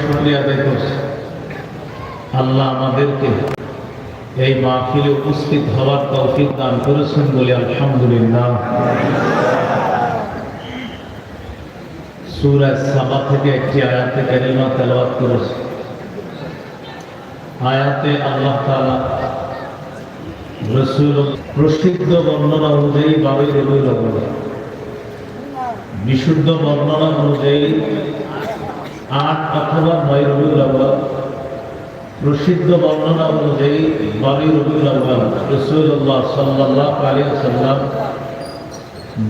শুক্রিয়া আদায় করছি। আল্লাহ আমাদেরকে এই মাহফিলে উপস্থিত হওয়ার তৌফিক দান করেছেন বলে আলহামদুলিল্লাহ। সুরাজ সাবা থেকে একটি আয়াতে কারিমা তেলাওয়াত করেছে। আয়াতে আল্লাহ তাআলা রসুল প্রসিদ্ধ বর্ণনা অনুযায়ী রবিউল আউয়াল বিশুদ্ধ বর্ণনা অনুযায়ী আট অথবা নয় রবিউল আউয়াল। প্রসিদ্ধ বর্ণনা অনুযায়ী বারোই রবিউল আউয়াল রসুল্লাহ সাল্লাল্লাহু আলাইহি সাল্লাম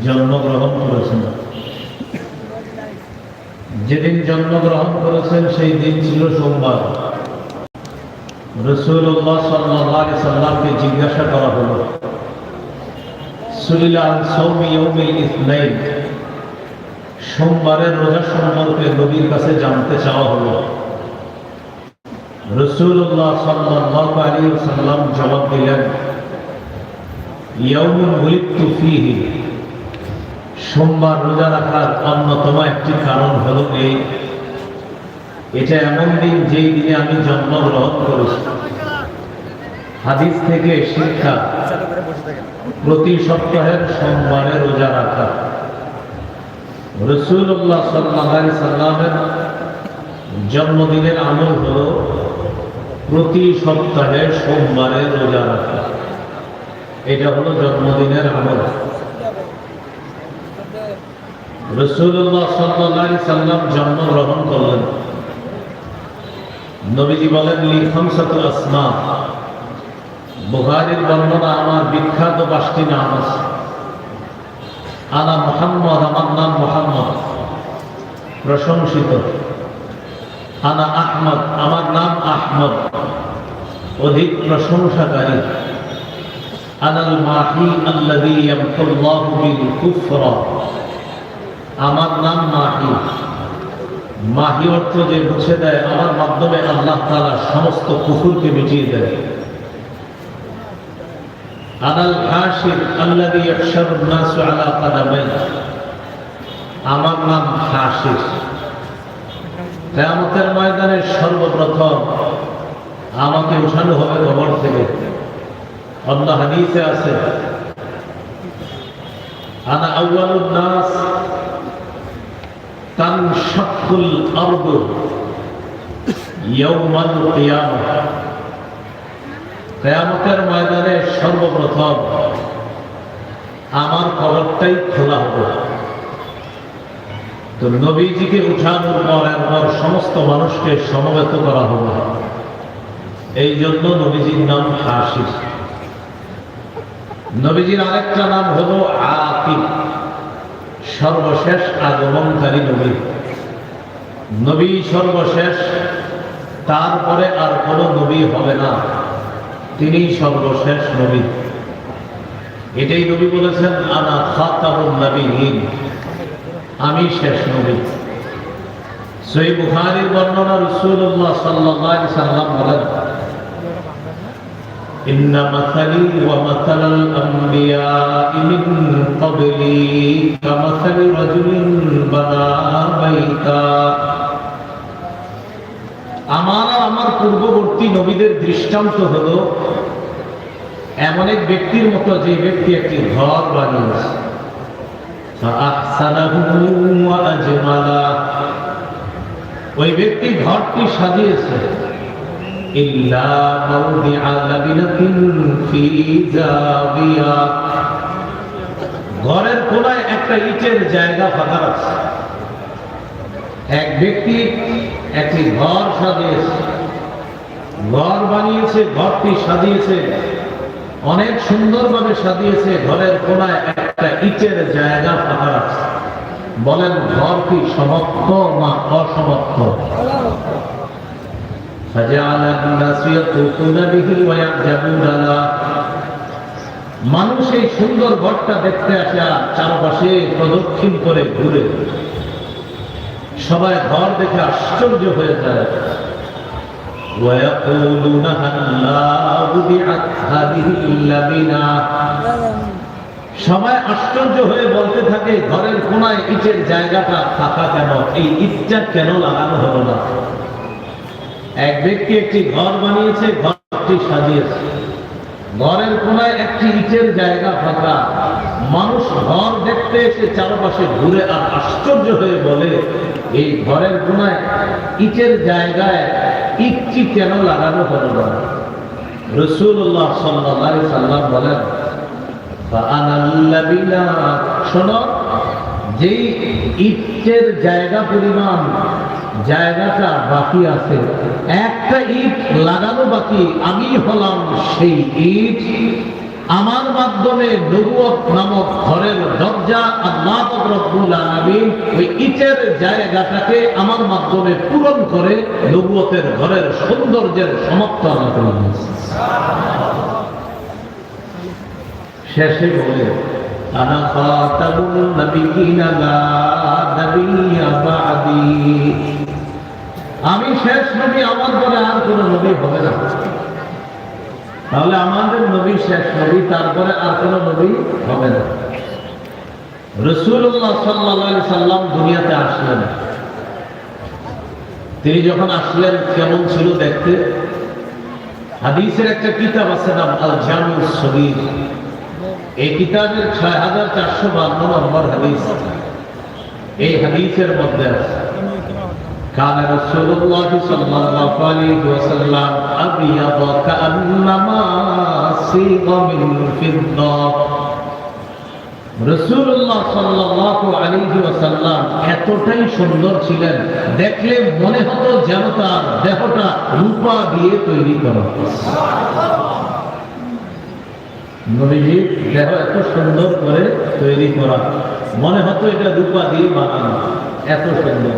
জন্মগ্রহণ করেছেন। যেদিন জন্মগ্রহণ করেছেন সেই দিন ছিল সোমবার। রসুল্লাহ সাল্লাহ সাল্লামকে জিজ্ঞাসা করা হলো, সুলিলাল সৌমি ইয়ৌমিল ইসনাইন সোমবারের রোজা সম্পর্কে নবীর কাছে জানতে চাওয়া হলো। রসুল্লাহ সাল্লাহ আলী সাল্লাম জবাব দিলেন সোমবার রোজা রাখার অন্যতম একটি কারণ হলো এই। এটা এমন দিন যেই দিনে আমি জন্মগ্রহণ করেছি। হাদিস থেকে শিক্ষা, প্রতি সপ্তাহের সোমবারে রোজা রাখা। রসুল্লাহ সাল্লাহ সাল্লামের জন্মদিনের আমল হল প্রতি সপ্তাহে সোমবারে রোজা রাখা। এটা হলো জন্মদিনের আমল। রসুল্লাহ সাল্লাহ সাল্লাম জন্মগ্রহণ করলেন। নবীজি বলেন লিখমসাতুল আসমা বুহারির বর্ণনা, আমার বিখ্যাত পাঁচটি নাম আছে আনা মোহাম্মদ আমার নাম মোহাম্মদ। প্রশংসিত। আনা আহমদ, আমার নাম আহমদ। অধিক প্রশংসাকারী। আনাল মাহি আল্লাযী ইয়ামকুল্লাহু বিল কুফরা। আমার নাম মাহি। মাহি অর্থ যে মুছে দেয়, আমার মাধ্যমে আল্লাহ তালা সমস্ত কুকুরকে মিটিয়ে দেয়। আনাল হাসির আল্লাদি একশারুন নাসু আলা কাদামাই আমার নাম হাসির কেয়ামতের ময়দানে সর্বপ্রথম আমাকে উঠানো হবে কবর থেকে। অন্য হাদিসে আছে, আনা আউয়ালুন নাস কিয়ামা। কিয়ামতের ময়দানে সর্বপ্রথম আমার কবরটাই খোলা হবে। তো নবীজিকে উঠানোর পর একবার সমস্ত মানুষকে সমবেত করা হবে। এই জন্য নবীজির নাম হাসির নবীজির আরেকটা নাম হলো আকিব সর্বশেষ আগমনকারী নবী। নবী সর্বশেষ, তারপরে আর কোনো নবী হবে না। তিনি সর্বশেষ নবী এটাই নবী বলেছেন আনা খাতাবুন নবীহীন আমি শেষ নবী সই বুখারীর বর্ণনা রাসূলুল্লাহ সাল্লাল্লাহু আলাইহি সাল্লাম বলেন إن مثلي ومثل الأنبياء من قبلي كمثل رجل بنى بيتا আমার আর আমার পূর্ববর্তী নবীদের দৃষ্টান্ত হলো এমন এক ব্যক্তির মতো যে ব্যক্তি একটি ঘর বানিয়েছে। ওই ব্যক্তি ঘরটি সাজিয়েছে। ঘরের কোনায় একটা ইটের জায়গা ফাঁকা আছে এক ব্যক্তি একটি ঘর সাজিয়েছে। ঘর বানিয়েছে, ঘরটি সাজিয়েছে। অনেক সুন্দরভাবে সাজিয়েছে, ঘরের কোনায় একটা ইটের জায়গা ফাঁকা আছে বলেন ঘর কি সমর্থ না অসমর্থ? মানুষ এই সুন্দর ঘরটা দেখতে আসা চারপাশে প্রদক্ষিণ করে ঘুরে। সবাই ঘর দেখে আশ্চর্য হয়ে যায় ويقولون هلا وضعت هذه اللبنة সবাই আশ্চর্য হয়ে বলতে থাকে ঘরের কোনায় ইটের জায়গাটা ফাঁকা কেন এই ইটটা কেন লাগানো হলো না এক ব্যক্তি একটি ঘর বানিয়েছে ঘরটি সাজিয়েছে ঘরের কোনায় একটি ইটের জায়গা ফাঁকা মানুষ ঘর দেখতে এসে চারপাশে ঘুরে আর আশ্চর্য হয়ে বলে, এই ঘরের কোনায় ইটের জায়গায় ইটটি কেন লাগানো হলো না? রসুল্লাহ সাল্লাহ সাল্লাম বলেন যেই ইটের জায়গা জায়গাটা বাকি আছে, একটা ইট লাগানো বাকি, আমি হলাম সেই ইট আমার মাধ্যমে নামক ঘরের দরজা পাক রব্বুল ইটের জায়গাটাকে আমার মাধ্যমে পূরণ করে নবুয়তের ঘরের সৌন্দর্যের সমাপ্ত আল্লাহ শেষে বলে আমি শেষ নবী, আমার পরে আর কোন নবী হবে না। তাহলে আমাদের নবী শেষ নবী, তারপরে আর কোন নবী হবে না। রসুল্লাহ সাল্লাহ সাল্লাম দুনিয়াতে আসলেন। তিনি যখন আসলেন, কেমন ছিল দেখতে? হাদিসের একটা কিতাব আছে নাম আল জামিউস সগীর। এই কিতাবের ছয় হাজার চারশো বান্ন নম্বর হাদিস। এই হাদিসের মধ্যে আছে। كان رسول الله صلى الله عليه وسلم أبيض كأنما صيغ من فضة রসুল্লাহ সাল্লাহ আলাইহি ওয়াসাল্লাম এতটাই সুন্দর ছিলেন দেখলে মনে হতো যেন তার দেহটা রূপা দিয়ে তৈরি করা নবীজি দেহ এত সুন্দর করে তৈরি করা মনে হতো এটা রূপা দিয়ে বানানো এত সুন্দর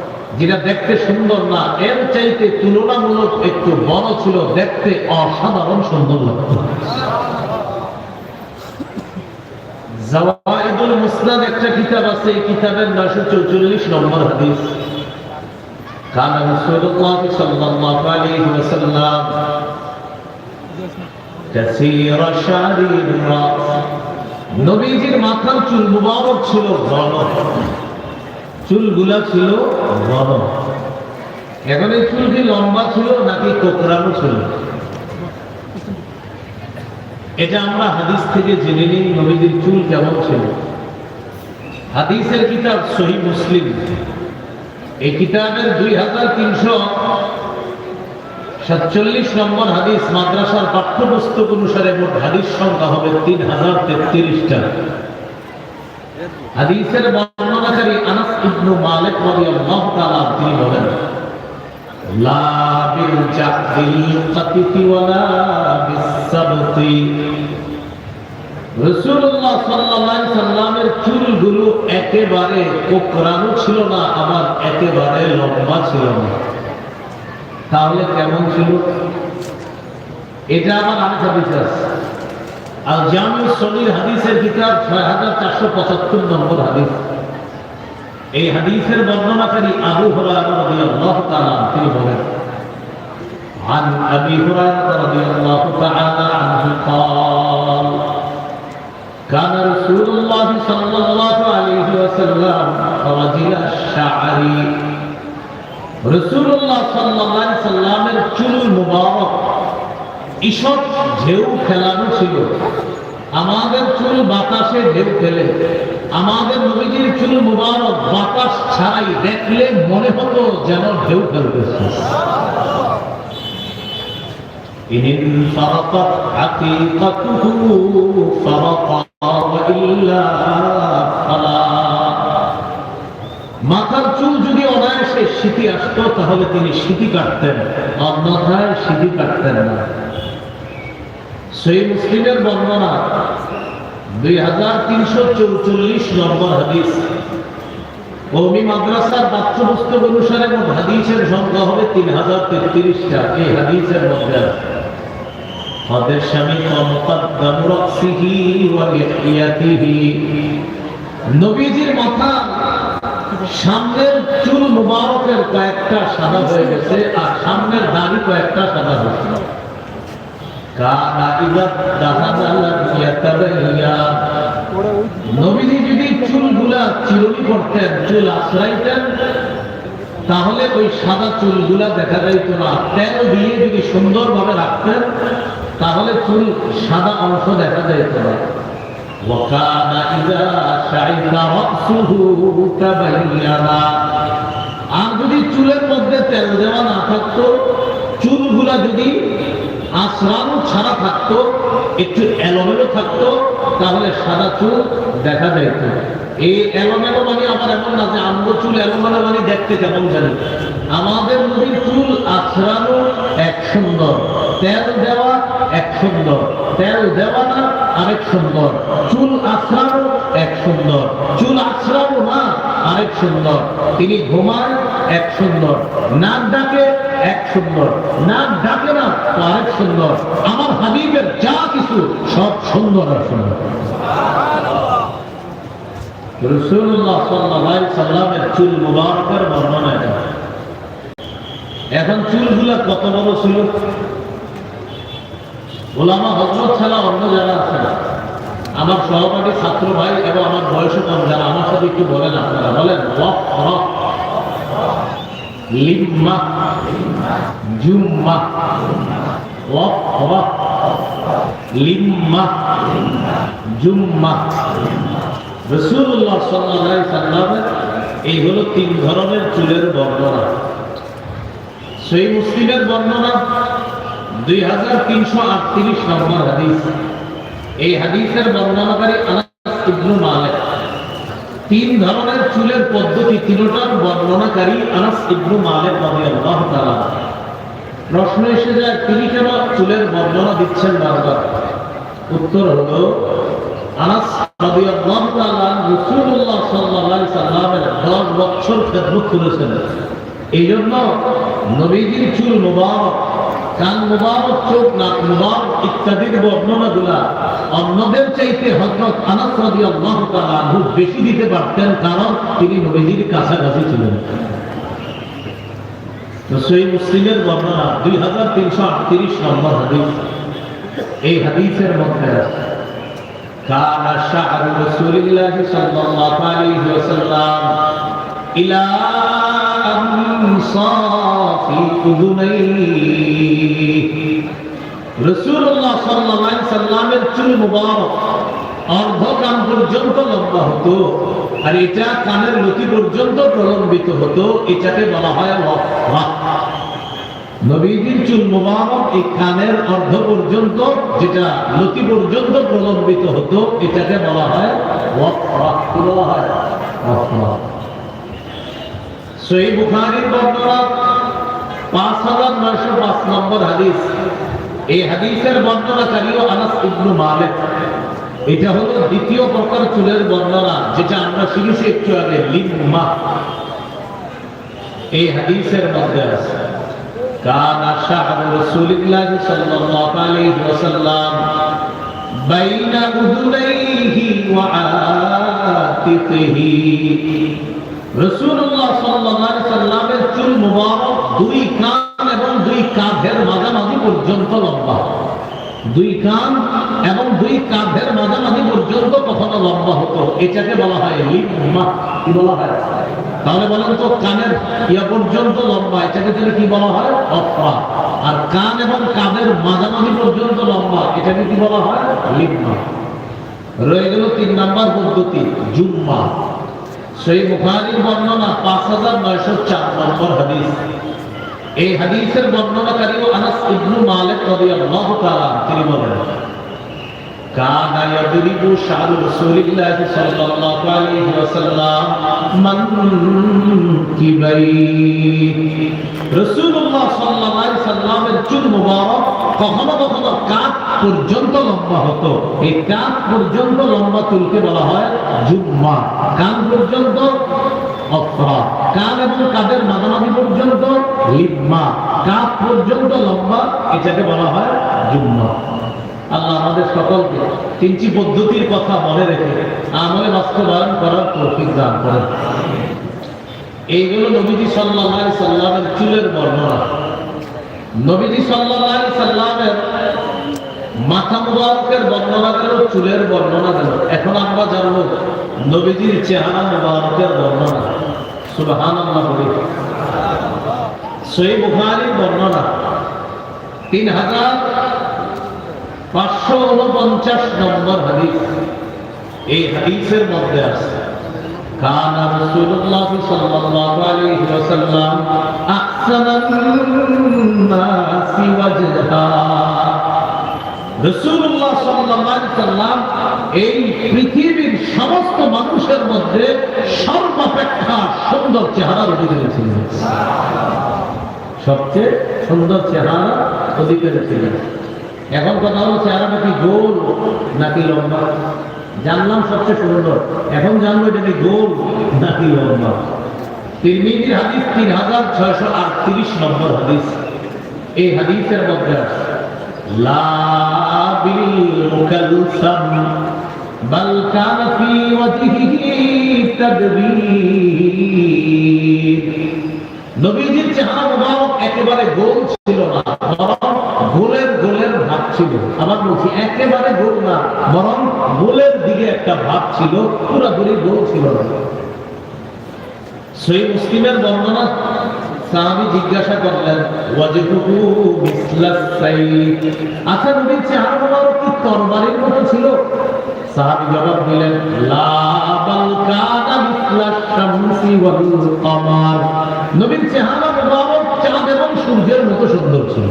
যেটা দেখতে সুন্দর না, এর চাইতে তুলনামূলক একটু বড় ছিল, দেখতে অসাধারণ সুন্দর একটা কিতাব আছে, এই কিতাবের নয়শো চৌচল্লিশ নম্বর হাদিস। মাথার চুল মুবারক ছিল চুলগুলা ছিল ঘন এখন এই চুল কি লম্বা ছিল নাকি কোকড়ানো ছিল? এটা আমরা হাদিস থেকে জেনে নিই নবীজির চুল কেমন ছিল। হাদিসের কিতাব সহি মুসলিম। এই কিতাবের দুই হাজার তিনশো সাতচল্লিশ নম্বর হাদিস মাদ্রাসার পাঠ্যপুস্তক অনুসারে মোট হাদিস সংখ্যা হবে তিন হাজার তেত্রিশটা। হাদিসের ইবনু মালিক রাদিয়াল্লাহু তাআলা তিনি বলেন, লা বিল ওয়ালা রাসূলুল্লাহ সাল্লাল্লাহু আলাইহি সাল্লামের চুলগুলো একেবারে কোকড়ানো ছিল না, আবার একেবারে লম্বা ছিল না। তাহলে কেমন ছিল? এটা আমার আরেক হাদিস আছে আর জামিউ হাদিসের কিতাব ছয় হাজার চারশো পঁচাত্তর নম্বর হাদিস। এই হাদিসের বর্ণনাকারী আবু হুরায়রা রাদিয়াল্লাহু তাআলা তিনি বলেন عن ابي هريره رضي الله تعالى عنه قال كان رسول الله صلى الله عليه وسلم رجل الشعر রসুল্লাহ সাল্লাহ সাল্লামের চুল মুবারক ঈষৎ ঢেউ খেলানো ছিল আমাদের চুল বাতাসে ঢেউ খেলে আমাদের নবীজির চুল মুবারক বাতাস ছাড়াই দেখলে মনে হতো যেন ঢেউ খেলতেছে إن انفرطت حقيقته فرقا وإلا فلا মাথার চুল যদি অনায়াসে স্মৃতি আসতো তাহলে তিনি স্মৃতি কাটতেন অন্যথায় স্মৃতি কাটতেন না সেই মুসলিমের বর্ণনা স্বামী নবীজির মাথা সামনের চুল মুবারকের কয়েকটা সাদা হয়ে গেছে আর সামনের দাড়ি কয়েকটা সাদা হয়েছে কানা ইদা দাহানা লাম ইয়াতাবাইয়া নবীজি যদি চুলগুলা চিরুনি করতেন চুল আশ্রাইতেন তাহলে ওই সাদা চুলগুলা দেখা যাইত না তেল দিয়ে যদি সুন্দরভাবে রাখতেন তাহলে চুল সাদা অংশ দেখা যাইত না وكان إذا شعث رأسه تبينا আর যদি চুলের মধ্যে তেল দেওয়া না থাকতো চুলগুলা যদি আশ্রানো ছাড়া থাকতো, একটু এলোমেলো থাকতো, তাহলে সাদা চুল দেখা যাইত। এই এলোমেলো মানে আমার এমন না যে আমগো চুল এলোমেলো মানে দেখতে কেমন জানি। আমাদের নদীর চুল আছড়ানো এক সুন্দর, তেল দেওয়া এক সুন্দর, তেল দেওয়া না আরেক সুন্দর। চুল আছড়ানো এক সুন্দর, চুল আছড়ানো না আরেক সুন্দর। তিনি ঘুমায় এক সুন্দর। নাক ডাকে এক সুন্দর নাক ডাকে না, তো আরেক সুন্দর আমার হাবিবের যা কিছু, সব সুন্দর আর সুন্দর আমার সহপাঠী ছাত্র ভাই এবং আমার বয়স কম যারা, আমার সাথে একটু বলেন আপনারা। বলেন লিম্মা জুম্মা রক, লিম্মা জুম্মা রসুল্লাহ সাল্লাহ সাল্লামের এই হলো তিন ধরনের চুলের বর্ণনা। সেই মুসলিমের বর্ণনা দুই হাজার তিনশো আটত্রিশ নম্বর হাদিস। এই হাদিসের বর্ণনাকারী আনাস ইবনু মালিক। তিন ধরনের চুলের পদ্ধতি, তিনটার বর্ণনাকারী আনাস ইবনু মালিক রাদিয়াল্লাহু তাআলা। প্রশ্ন এসে যায়, তিনি কেন চুলের বর্ণনা দিচ্ছেন বারবার? উত্তর হলো, আনাস রাদিয়াল্লাহু তাআলা রাসূলুল্লাহ সাল্লাল্লাহু আলাইহি সাল্লামের 10 বছর খেদমত করেছেন। এই জন্য নবীজির চুল মুবারক কান মুবারক চোখ নাক মুবারক ইত্যাদির বর্ণনাগুলা অন্যদের চাইতে হজরত আনাস রাদিয়াল্লাহু তাআলা বেশি দিতে পারতেন, কারণ তিনি নবীজির কাছাকাছি ছিলেন। সেই মুসলিমের বর্ণনা দুই হাজার তিনশো আটত্রিশ নম্বর হাদিস। এই হাদিসের মধ্যে আছে কানা শাহরু সাল্লাল্লাহু আলাইহি ওয়াসাল্লাম إلى أنصاف أذنيه رسول الله صلى الله عليه وسلم চুল মুবারক অর্ধ কান পর্যন্ত লম্বা হতো আর এটা কানের লতি পর্যন্ত প্রলম্বিত হতো এটাকে বলা হয় ওয়াফরা নবীজির চুল মুবারক এই কানের অর্ধ পর্যন্ত যেটা লতি পর্যন্ত প্রলম্বিত হতো এটাকে বলা হয় ওয়াফরা কি বলা হয় ওয়াফরা সহি বুখারীর বর্ণনা পাঁচ হাজার নয়শো পাঁচ নম্বর হাদিস এই হাদিসের বর্ণনাকারীও আনাস ইবনু মালিক এটা হলো দ্বিতীয় প্রকার চুলের বর্ণনা যেটা আমরা শিখেছি একটু আগে লিম্মা এই হাদিসের মধ্যে আছে كان شعر رسول الله صلى الله عليه وسلم بين أذنيه وعاتقه রসুল্লাহ আলাইহি সাল্লামের চুল মুবারক দুই কান এবং দুই কাঁধের মাঝামাঝি পর্যন্ত লম্বা। দুই কান এবং দুই কাঁধের মাঝামাঝি পর্যন্ত কখনো লম্বা হতো। এটাকে বলা হয় লিম্মা। কি বলা হয়? তাহলে বলেন তো কানের ইয়া পর্যন্ত লম্বা, এটাকে যদি কি বলা হয়? অফরা। আর কান এবং কাঁধের মাঝামাঝি পর্যন্ত লম্বা, এটাকে কি বলা হয়? লিম্মা। রয়ে গেল তিন নাম্বার পদ্ধতি, জুম্মা। সেই বুখারীর বর্ণনা পাঁচ হাজার নয়শো চার নম্বর হাদিস। এই হাদিসের বর্ণনাকারী আনাস ইবনু মালিক রাদিয়াল্লাহু তাআলা তিনি বলেন كان يضرب شعر رسول الله صلى الله عليه وسلم منكبيه রাসূলুল্লাহ সাল্লাল্লাহু আলাইহি সাল্লামের চুল মুবারক কখনো কখনো কাঁধ পর্যন্ত লম্বা হতো এই কাঁধ পর্যন্ত লম্বা চুলকে বলা হয় জুম্মা কান পর্যন্ত অফরা কান এবং কাঁধের মাঝামাঝি পর্যন্ত লিম্মা কাঁধ পর্যন্ত লম্বা এটাকে বলা হয় জুম্মা আল্লাহ আমাদের সকলকে তিনটি পদ্ধতির কথা মনে রেখে আমলে বাস্তবায়ন করার তৌফিক দান করেন। এইগুলো নবীজি সাল্লাহ সাল্লামের চুলের বর্ণনা। নবীজি সাল্লাহ সাল্লামের মাথা মুবারকের বর্ণনা গেল চুলের বর্ণনা গেল এখন আমরা জানব নবীজির চেহারা মুবারকের বর্ণনা। সুবহান আল্লাহ বলি সই বর্ণনা। তিন হাজার পাঁচশো উনপঞ্চাশ নম্বর হাদিস এই হাদিসের মধ্যে আছে كان رسول الله صلى الله عليه وسلم أحسن الناس وجها রসুল্লাহ সাল্লাম এই পৃথিবীর সমস্ত মানুষের মধ্যে সর্বাপেক্ষা সুন্দর চেহারার অধিকারী ছিলেন সবচেয়ে সুন্দর চেহারা অধিকারী ছিলেন এখন কথা হলো চেহারাটা কি গোল নাকি লম্বা জানলাম সবচেয়ে সুন্দর এখন জানবো এটা কি গোল নাকি লম্বা তিরমিজির হাদিস তিন হাজার ছয়শো আটত্রিশ নম্বর হাদিস এই হাদিসের মধ্যে আছে لا بالمكلسم بل كان في وجهه تدبير নবীজির চেহারা মুবারক একেবারে গোল ছিল না বরং গোলের গোলের ভাব ছিল। আবার বলছি একেবারে গোল না, বরং গোলের দিকে একটা ভাব ছিল, পুরোপুরি গোল ছিল সই মুসলিমের বর্ণনা জিজ্ঞাসা করলেন আচ্ছা কি মতো ছিল? জবাব দিলেন শামসি ওয়াল কমার। চেহারা চাঁদ এবং সূর্যের মতো সুন্দর ছিল।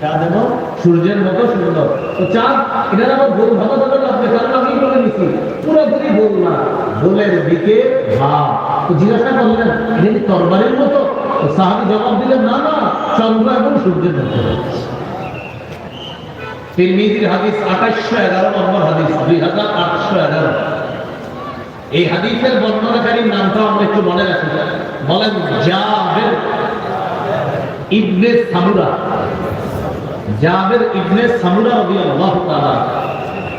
চাঁদ এবং সূর্যের মতো সুন্দর। তো চাঁদ এটার আবার গোল ভালো ভালো লাগবে কারণ আমি বলে নিছি পুরোপুরি গোল না। গোলের দিকে ভাব। তো জিজ্ঞাসা করলেন এটা তরবারের মতো? সাহাবি জবাব দিলেন, না না, চন্দ্র এবং সূর্যের মতো তিরমিজির হাদিস আঠাশশো এগারো নম্বর হাদিস, দুই হাজার আটশো এগারো। এই হাদিসের বর্ণনাকারীর নামটা আমরা একটু মনে রাখি। বলেন, জাবের ইবনে সামুরা। জাবের ইবনে সামুরা রাদিয়াল্লাহু তাআলা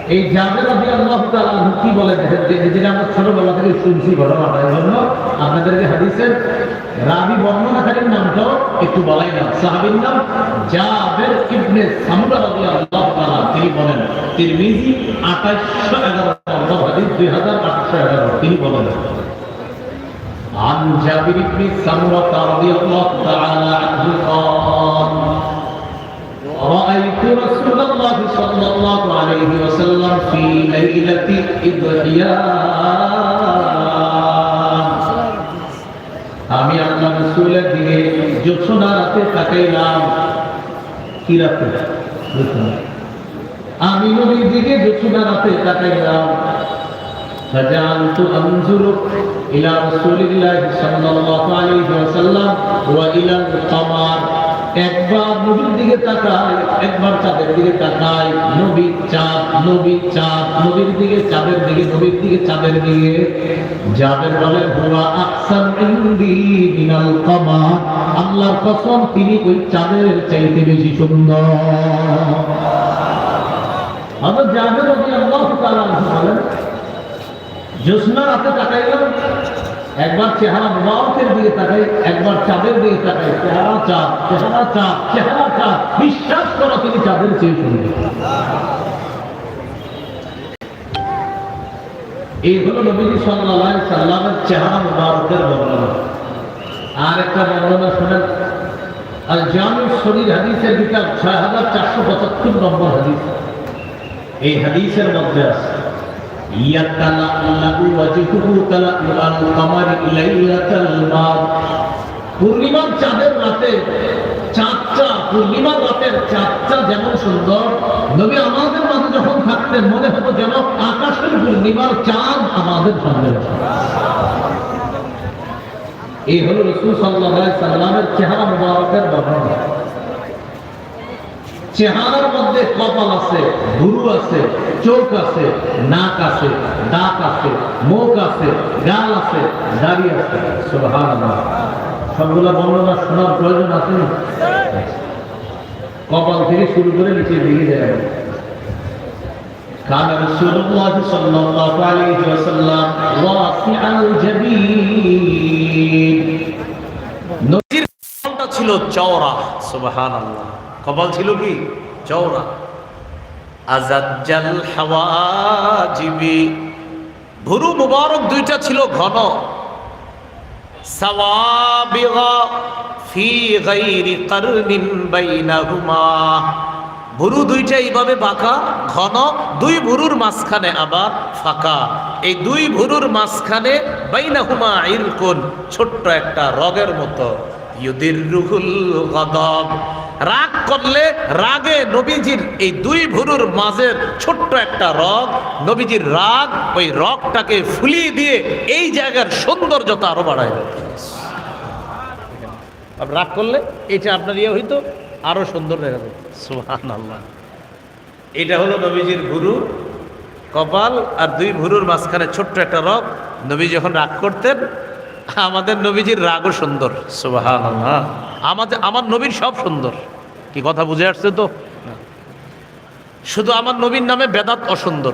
এই জাবের রাদিয়াল্লাহু তাআলা কি বলে দেখেন যে- যেটা আমরা ছোটবেলা থেকে শুনছি ঘটনাটা এই জন্য আপনাদেরকে হাদিসের রাবি বর্ণনাকারীর নামটাও একটু বলাই না সাহাবীর নাম জাবের ইবনে সামুরা রাদিয়াল্লাহু তাআলা তিনি বলেন তিরমিজি 2811 নম্বর হাদিস 2811 তিনি বলেন عن جابر بن سمرة رضي الله تعالى عنه قال رأيت رسول الله صلى الله عليه وسلم في ليلة إضحيان আমি আল্লাহ রসুলের দিকে জোছনা রাতে তাকাইলাম কি রাতে জোছনা। আমি নবীর দিকে জোছনা রাতে তাকাইলাম فجعلت انظر الى رسول الله صلى الله عليه وسلم والى القمر একবার নবীর দিকে তাকাই একবার চাঁদের দিকে তাকাই নবী চাঁদ নবী চাঁদ, নবীর দিকে চাঁদের দিকে, নবীর দিকে চাঁদের দিকে। যাদের বলে, হুয়া আকসান ইন্দি মিনাল আল্লাহর কসম, তিনি ওই চাঁদের চাইতে বেশি সুন্দর। আবার যাদের রবি আল্লাহ তাআলা বলেন, জ্যোৎস্না রাতে তাকাইলাম একবার চেহারা মুবারকের দিকে তাকাই, একবার চাঁদের দিকে তাকাই, চেহারা চাঁদ চেহারা চাঁদ চেহারা চাঁদ, বিশ্বাস করো তিনি চাঁদের চেয়ে সুন্দর। এই হলো নবীজি আলাইহি সাল্লামের চেহারা মুবারকের বর্ণনা। আর একটা বর্ণনা শুনেন আল জামি শরীর হাদিসের কিতাব ছয় হাজার চারশো পঁচাত্তর নম্বর হাদিস। এই হাদিসের মধ্যে আছে পূর্ণিমার চাঁদের রাতে, চাঁদটা, পূর্ণিমার রাতের চাঁদটা যেমন সুন্দর, নবী আমাদের মাঝে যখন থাকতেন, মনে হতো যেন আকাশের পূর্ণিমার চাঁদ আমাদের সামনে এই হলো রসুল সাল্লাহ সাল্লামের চেহারা মুবারকের বর্ণনা। চেহারার মধ্যে কপাল আছে গুরু আছে চোখ আছে নাক আছে দাঁত আছে মুখ আছে গাল আছে দাড়ি আছে সুবহানাল্লাহ সবগুলা বর্ণনা শোনার প্রয়োজন আছে না কপাল থেকে শুরু করে নিচে দিকে যায় كان رسول الله صلى الله عليه وسلم واسع الجبين নবীর কপালটা ছিল চওড়া সুবাহান আল্লাহ কপাল ছিল কি? চওড়া। আজাজ্জাল হাওয়াজিবি। ভুরু মুবারক দুইটা ছিল ঘন। সাওয়াবিগা ফি গাইরি কারনিন বাইনাহুমা। ভুরু দুইটা এইভাবে বাঁকা, ঘন। দুই ভুরুর মাঝখানে আবার ফাঁকা। এই দুই ভুরুর মাঝখানে বাইনাহুমা ইরকুন, ছোট্ট একটা রগের মতো। ইউদির রুহুল গদব। রাগ করলে রাগে নবীজির এই দুই ভুরুর মাঝের ছোট্ট একটা রগ, নবীজির রাগ ওই রগটাকে ফুলিয়ে দিয়ে এই জায়গার সৌন্দর্যতা আরও বাড়ায়। রাগ করলে এটা আপনার ইয়ে হইতো আরও সুন্দর দেখা যেত আল্লাহ এটা হলো নবীজির ভুরু, কপাল আর দুই ভুরুর মাঝখানে ছোট্ট একটা রগ। নবী যখন রাগ করতেন আমাদের নবীজির রাগও সুন্দর। সুবাহান আমাদের আমার নবীর সব সুন্দর। কি কথা বুঝে আসছে তো? শুধু আমার নবীর নামে বেদাত অসুন্দর।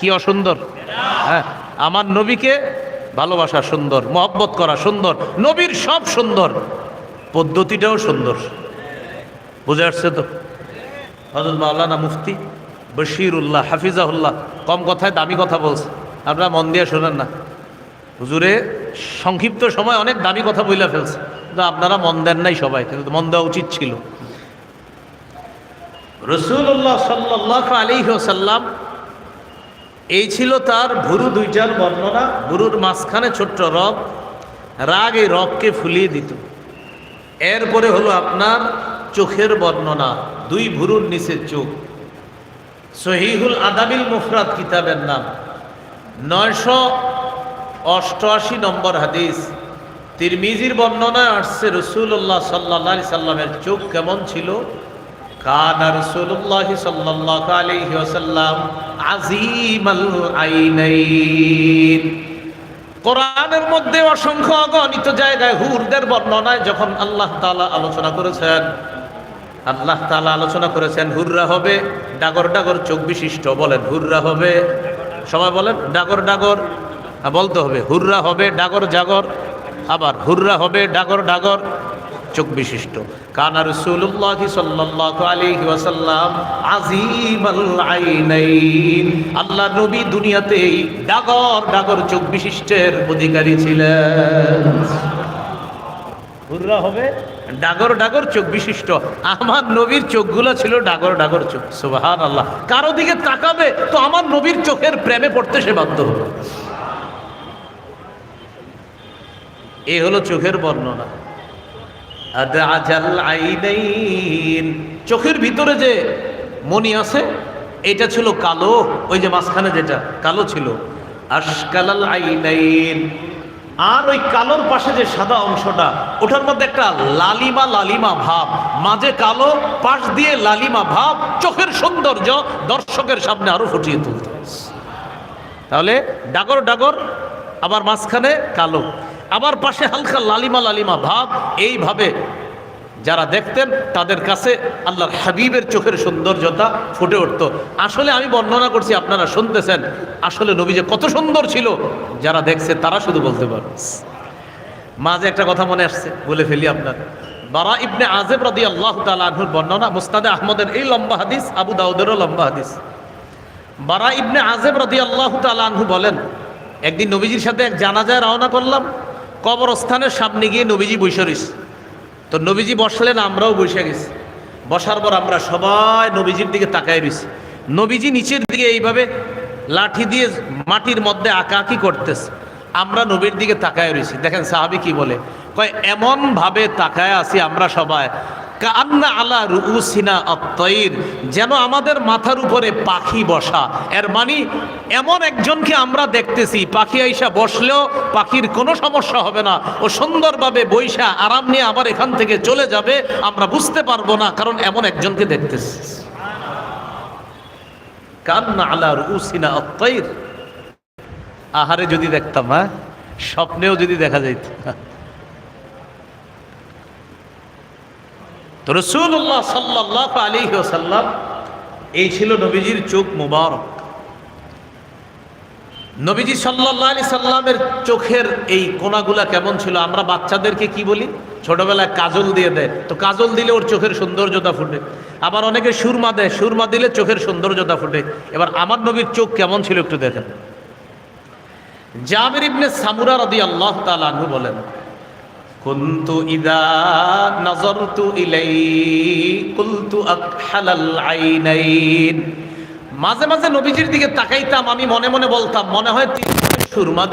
কি অসুন্দর? হ্যাঁ আমার নবীকে ভালোবাসা সুন্দর মহব্বত করা সুন্দর নবীর সব সুন্দর পদ্ধতিটাও সুন্দর। বুঝে আসছে তো? হজরত মাওলানা মুফতি বশিরুল্লাহ হাফিজাহুল্লাহ কম কথায় দামি কথা বলছে। আপনারা মন দিয়ে শোনেন না। হুজুরে, সংক্ষিপ্ত সময় অনেক দামি কথা বইলা ফেলছে। কিন্তু আপনারা মন দেন নাই সবাই, কিন্তু মন দেওয়া উচিত ছিল। রসুল্লাহ সাল্লাহ আলী সাল্লাম এই ছিল তার ভুরু দুইটার বর্ণনা। ভুরুর মাঝখানে ছোট্ট রব, রাগ এই রবকে ফুলিয়ে দিত। এরপরে হলো আপনার চোখের বর্ণনা, দুই ভুরুর নিচে চোখ। সহিহুল আদাবিল মুফরাত কিতাবের নাম। নয়শো অষ্টআশি নম্বর হাদিস। তিরমিজির বর্ণনায় আসছে রসুল্লাহ সাল্লাহ সাল্লামের চোখ কেমন ছিল? কানা রসুল্লাহ সাল্লাহ আলাইহি ওয়াসাল্লাম আজিমাল আইনাইন। কোরআনের মধ্যে অসংখ্য অগণিত জায়গায় হুরদের বর্ণনায় যখন আল্লাহ তাআলা আলোচনা করেছেন, আল্লাহ তাআলা আলোচনা করেছেন, হুররা হবে, ডাগর ডাগর চোখ বিশিষ্ট বলেন, হুররা হবে, সবাই বলেন, ডাগর ডাগর বলতে হবে, হুররা হবে ডাগর জাগর, আবার হুররা হবে ডাগর ডাগর, চোখ বিশিষ্ট। কানা রাসূলুল্লাহ সাল্লাল্লাহু আলাইহি ওয়াসাল্লাম আজিমাল আইনাইন। আল্লাহ নবী দুনিয়াতেই ডাগর ডাগর চোখ বিশিষ্টের অধিকারী ছিলেন। হুররা হবে ডাগর ডাগর চোখ বিশিষ্ট। আমার নবীর চোখগুলো ছিল ডাগর ডাগর চোখ সুবাহান আল্লাহ কারও দিকে তাকাবে তো আমার নবীর চোখের প্রেমে পড়তে সে বাধ্য হবে। এ হলো চোখের বর্ণনা। চোখের ভিতরে যে মনি আছে, এটা ছিল কালো, ওই যে মাঝখানে যেটা, কালো ছিল। আর ওই কালোর পাশে যে সাদা অংশটা, ওটার মধ্যে একটা লালিমা লালিমা ভাব। মাঝে কালো, পাশ দিয়ে লালিমা ভাব, চোখের সৌন্দর্য দর্শকের সামনে আরও ফুটিয়ে তুলতে। তাহলে ডাগর ডাগর, আবার মাঝখানে কালো। আবার পাশে হালকা লালিমা লালিমা ভাব, এইভাবে যারা দেখতেন, তাদের কাছে আল্লাহর হাবিবের চোখের সৌন্দর্যতা ফুটে উঠতো। আসলে আমি বর্ণনা করছি, আপনারা শুনতেছেন, আসলে নবী যে কত সুন্দর ছিল, যারা দেখছে, তারা শুধু বলতে পারবে। মাঝে একটা কথা মনে আসছে, বলে ফেলি আপনার। বারা ইবনে আজেব রাদি আল্লাহ তালুর বর্ণনা, মুস্তাদে আহমদের এই লম্বা হাদিস, আবু দাউদেরও লম্বা হাদিস। বারা ইবনে আজেব রাদি আল্লাহ তালু বলেন, একদিন নবীজির সাথে এক জানাজায় রওনা করলাম কবরস্থানের সামনে গিয়ে নবীজি বসে রইস তো নবীজি বসলেন, আমরাও বসে গেছি। বসার পর আমরা সবাই নবীজির দিকে তাকায় রয়েছি নবীজি নিচের দিকে এইভাবে লাঠি দিয়ে মাটির মধ্যে আঁকাআঁকি করতেছে। আমরা নবীর দিকে তাকায় রয়েছি দেখেন সাহাবি কি বলে, কয়, এমনভাবে তাকায় আছি আমরা সবাই কান্না আলা রুসিনা অত্তইর যেন আমাদের মাথার উপরে পাখি বসা। এর মানে এমন একজনকে আমরা দেখতেছি, পাখি আইসা বসলেও পাখির কোনো সমস্যা হবে না। ও সুন্দরভাবে বৈশা আরাম নিয়ে আবার এখান থেকে চলে যাবে, আমরা বুঝতে পারব না, কারণ এমন একজনকে দেখতেছি। কান্না আলা রুসিনা অত্তইর আহারে যদি দেখতাম হ্যাঁ? স্বপ্নেও যদি দেখা যাইত তো তো রসুল্লাহ সাল্লাহ আলী সাল্লাম এই ছিল নবীজির চোখ মুবারক। নবীজি সাল্লাহ আলি সাল্লামের চোখের এই কোনাগুলা কেমন ছিল? আমরা বাচ্চাদেরকে কি বলি? ছোটবেলায় কাজল দিয়ে দেয়। তো কাজল দিলে ওর চোখের সৌন্দর্যতা ফুটে। আবার অনেকে সুরমা দেয়। সুরমা দিলে চোখের সৌন্দর্যতা ফুটে। এবার আমার নবীর চোখ কেমন ছিল একটু দেখেন। জাবির ইবনে সামুরা রদি আল্লাহ তালু বলেন কুন্তু ইদা নজরতু ইলাই কুলতু أكحل العينين মাঝে মাঝে নবীজির দিকে তাকাইতাম, আমি মনে মনে বলতাম, মনে হয় তিনি সুরমা